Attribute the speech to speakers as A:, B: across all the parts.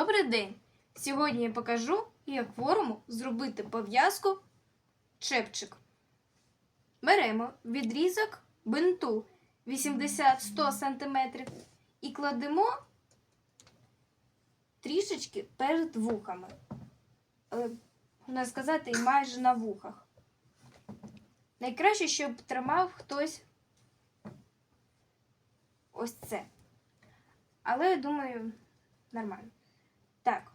A: Добрий день! Сьогодні я покажу, як хворому зробити пов'язку чепчик. Беремо відрізок бинту 80-100 см і кладемо трішечки перед вухами. Е, Можна сказати, майже на вухах. Найкраще, щоб тримав хтось ось це. Але я думаю, нормально. Так,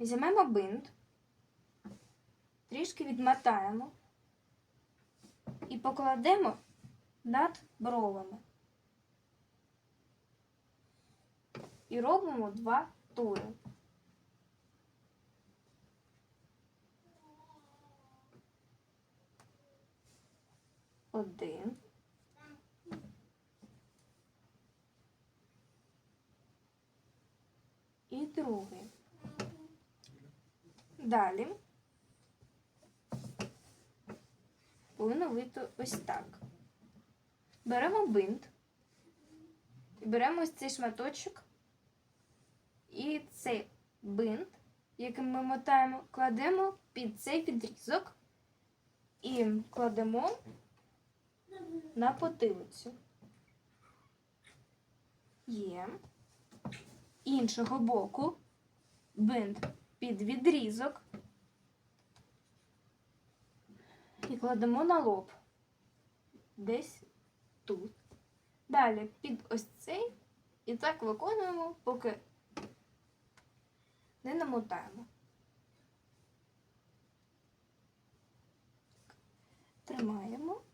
A: візьмемо бинт, трішки відмотаємо і покладемо над бровами. І робимо два тури. Один. І другий. Далі повинно вийти ось так. Беремо бинт, беремо ось цей шматочок, і цей бинт, яким ми мотаємо, кладемо під цей відрізок і кладемо на потилицю. Є. Іншого боку бинт під відрізок і кладемо на лоб. Десь тут. Далі під ось цей і так виконуємо, поки не намотаємо. Тримаємо.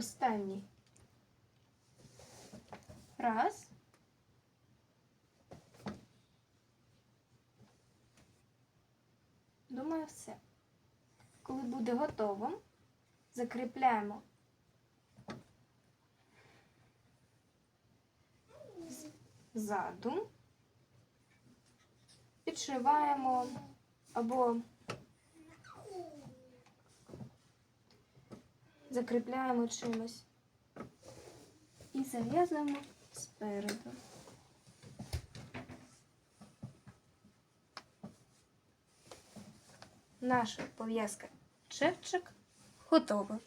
A: Останній. Раз. Думаю, все. Коли буде готово, закріпляємо ззаду, підшиваємо або закріпляємо чимось і зав'язуємо спереду. Наша пов'язка чепчик готова.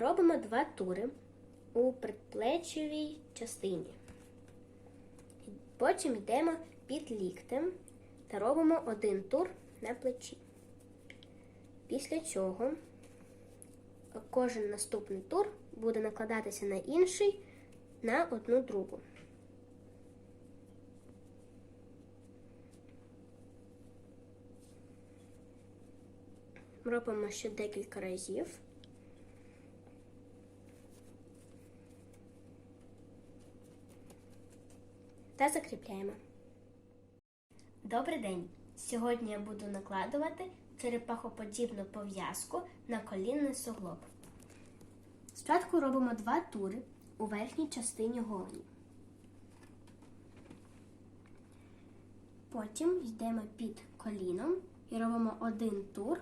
B: Робимо два тури у предплечовій частині. Потім йдемо під ліктем та робимо один тур на плечі. Після цього кожен наступний тур буде накладатися на інший на одну другу. робимо ще декілька разів. Та закріпляємо. Добрий день! Сьогодні я буду накладувати черепахоподібну пов'язку на колінний суглоб. Спочатку робимо два тури у верхній частині голені. Потім йдемо під коліном і робимо один тур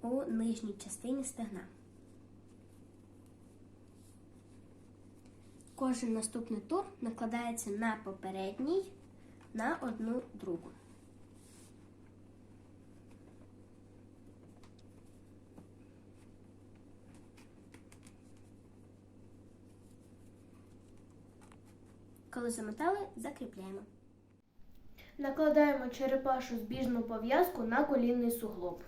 B: у нижній частині стегна. Кожен наступний тур накладається на попередній на одну другу. Коли замотали, закріпляємо.
C: Накладаємо черепашу збіжну пов'язку на колінний суглоб.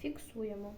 C: Фіксуємо.